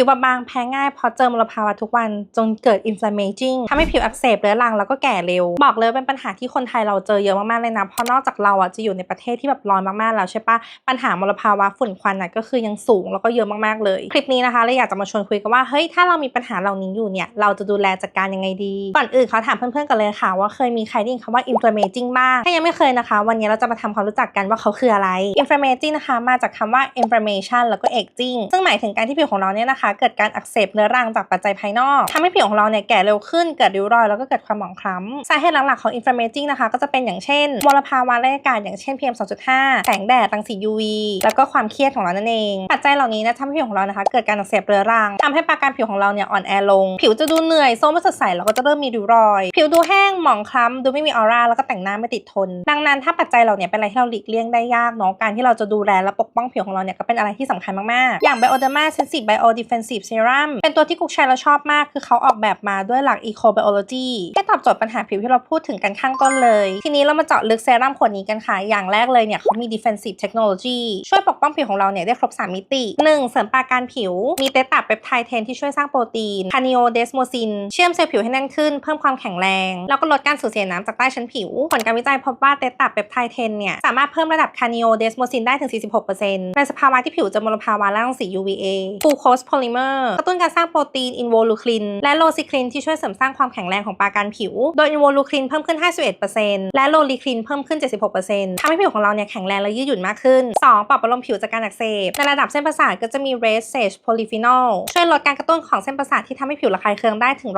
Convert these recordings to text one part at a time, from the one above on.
ผิวบางๆแพ้ง่ายเพราะเจอมลภาวะทุกวันจนเกิด inflammaging ทำให้ผิวอักเสบเรื้อรังแล้วก็แก่เร็ว บอกเลยเป็นปัญหาที่คนไทยเราเจอเยอะมากๆเลยนะ เพราะนอกจากเราอะจะอยู่ในประเทศที่แบบร้อนมากๆแล้วใช่ปะปัญหามลภาวะฝุ่นควันน่ะก็คือยังสูงแล้วก็เยอะมากๆเลย คลิปนี้นะคะเลยอยากจะมาชวนคุยกันว่าเฮ้ยถ้าเรามีปัญหาเหล่านี้อยู่เนี่ยเราจะดูแลจัดการยังไงดีก่อนอื่นเขาถามเพื่อนๆกันเลยค่ะว่าเคยมีใครได้ยินคำว่า inflammaging บ้างถ้ายังไม่เคยนะคะ วันนี้เราจะมาทำความรู้จักกันว่าเขาคืออะไร inflammaging นะคะมาจากคำว่า inflammation แล้วก็ aging ซึ่งหมายถึงการที่ผิวของเราเนี่ยนะคะเกิดการอักเสบเรื้อรังจากปัจจัยภายนอกทำให้ผิวของเราเนี่ยแก่เร็วขึ้นเกิดริ้วรอยแล้วก็เกิดความหมองคล้ำสาเหตุหลักๆของ inflammaging นะคะก็จะเป็นอย่างเช่นมลภาวะแรงอากาศอย่างเช่น PM 2.5 แสงแดดรังสี UV แล้วก็ความเครียดของเรานั่นเอง ปัจจัยเหล่านี้นะทำให้ผิวของเรานะคะ เกิดการอักเสบเรื้อรังทำให้ปราการผิวของเราเนี่ยอ่อนแอลง ผิวจะดูเหนื่อยโซมไม่สดใสแล้วก็จะเริ่มมีริ้วรอย ผิวดูแห้งหมองคล้ำดูไม่มีออร่าแล้วก็แต่งหน้าไม่ติดทน ดังนั้นถ้าปัจจัยเหล่านี้เป็นอะไรที่เราหลีกเลี่ยงได้ยากเนาะการที่เราจะดูแลและปกป้องผิวของเราเนี่ยก็เป็นอะไรที่สำคัญมากๆอย่าง Bioderma Sensitive Bio Defensive Serum เป็นตัวที่กุ๊กใช้แล้วชอบมาก คือเขาออกแบบมาด้วยหลัก Eco Biology ที่ตอบโจทย์ปัญหาผิวที่เราพูดถึงกันข้างต้นเลย ทีนี้เรามาเจาะลึกเซรั่มขวดนี้กันค่ะ อย่างแรกเลยเนี่ยเขามี Defensive Technology ช่วยปกป้องผิวของเราเนี่ยได้ครบ 3 มิติ 1. เสริมปราการผิว มีเตตาเปปไทเทนที่ช่วยสร้างโปรตีน คานิโอเดสโมซิน เชื่อมเซลล์ผิวให้แน่นขึ้น เพิ่มความแข็งแรง แล้วก็ลดการสูญเสียน้ำจากใต้ชั้นผิว ผลการวิจัยพบว่าเตตาเปปไทเทนเนี่ยสามารถเพิ่มระดับคานิโอเดสโมซินได้ถึง 46%ในสภาวะที่ผิวจอมลภาวะและรังสี UVA ฟูโคสโพลิเมอร์กระตุ้นการสร้างโปรตีนอินโวลูคลินและโลซิคลินที่ช่วยเสริมสร้างความแข็งแรงของปราการผิว โดยอินโวลูคลินเพิ่มขึ้น 51%และโลลิคลินเพิ่มขึ้น 76%ทำให้ผิวของเราเนี่ยแข็งแรงและยืดหยุ่นมากขึ้น 2. ปรับประโลมผิวจากการอักเสบ ในระดับเส้นประสาทก็จะมี red sage polyphenol ช่วยลดการกระตุ้นของเส้นประสาทที่ทำให้ผิวระคายเคืองได้ถึง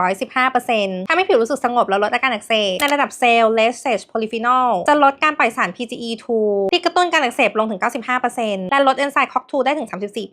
115%ทำให้ผิวรู้สึกสงบและลดอาการอักเสบในระดับเซลล์ red sage polyphenol จะลดการปล่อยสาร PGE2 ที่กระตุ้นการอักเสบลงถึง 95%และลดเอนไซม์ COX2 ได้ถึง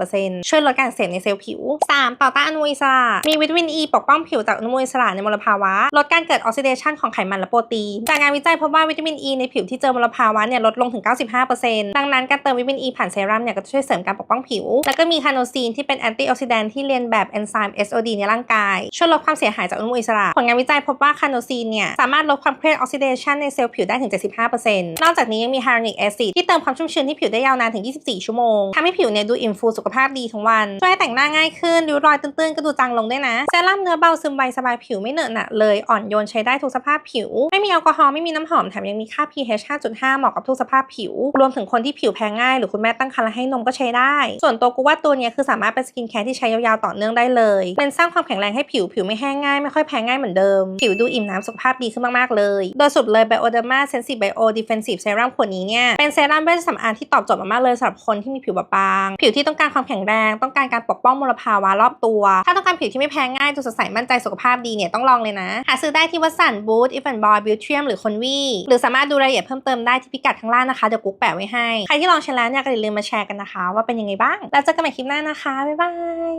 34%ช่วยลดการอักเสบในเซลล์ผิว 3. ต่อต้านอนุมูลอิสระ มีวิตามิน E ปกป้องผิวจากอนุมูลอิสระในมลภาวะ ลดการเกิดออกซิเดชันของไขมันและโปรตีน จากงานวิจัยพบว่าวิตามิน E ในผิวที่เจอมลภาวะเนี่ยลดลงถึง 95%ดังนั้นการเติมวิตามิน E ผ่านเซรั่มเนี่ยก็จะช่วยเสริมการปกป้องผิว แล้วก็มีคาโนซีนที่เป็นแอนตี้ออกซิแดนที่เรียนแบบเอนไซม์ SOD ในร่างกาย ช่วยลดความเสียหายจากอนุมูลอิสระ ผลงานวิจัยพบว่าคาโนซีนเนี่ยสามารถลดความเครียดออกซิเดชันในเซลล์ผิวได้ถึง 75%นอกจากนี้ยังมีฮาลูริกแอซิดที่เติมความชุ่มชื้นให้ผิวได้ยาวนานถึง 24 ชั่วโมงทำให้ผิวเนี่ยดูอิ่มฟูสุขภาพดีทั้งวันช่วยแต่งหน้าง่ายขึ้นริ้วรอยตื้นๆ ก็ดูจางลงด้วยนะ เซรั่มเนื้อเบาซึมไวสบายผิวไม่เหนอะหนะเลย อ่อนโยนใช้ได้ทุกสภาพผิว ไม่มีแอลกอฮอล์ไม่มีน้ำหอมแถมยังมีค่า pH 5.5 เหมาะกับทุกสภาพผิว รวมถึงคนที่ผิวแพ้ง่าย หรือคุณแม่ตั้งครรภ์และให้นมก็ใช้ได้ ส่วนตัวกูว่าตัวนี้คือสามารถเป็นสกินแคร์ที่ใช้ยาวๆต่อเนื่องได้เลยเป็นสร้างความแข็งแรงให้ผิวผิวไม่แห้งง่ายไม่ค่อยแพ้ง่ายเหมือนเดิม ผิวดูอิ่มน้ำสุขภาพดีขึ้นมากๆเลย โดยสุดเลย Bioderma Sensitive Bio Defensive Serum ขวดนี้เนี่ยเป็นเซรั่มเวชสำอางที่ตอบโจทย์มากๆเลยสำหรับคนที่มีผิวบางผิวที่ต้องการความแข็งแรงต้องการการปกป้องมลภาวะรอบตัว ถ้าต้องการผิวที่ไม่แพ้ง่ายดูสดใสมั่นใจสุขภาพดีเนี่ยต้องลองเลยนะ หาซื้อได้ที่วัสันบูธอีฟันบอยบิวเทียมหรือคนวีหรือสามารถดูรายละเอียดเพิ่มเติมได้ที่พิกัดข้างล่างนะคะเดี๋ยวกุ๊กแปะไว้ให้ ใครที่ลองใช้แล้วเนี่ยก็อย่าลืมมาแชร์กันนะคะ ว่าเป็นยังไงบ้าง แล้วเจอกันใหม่คลิปหน้านะคะบ๊ายบาย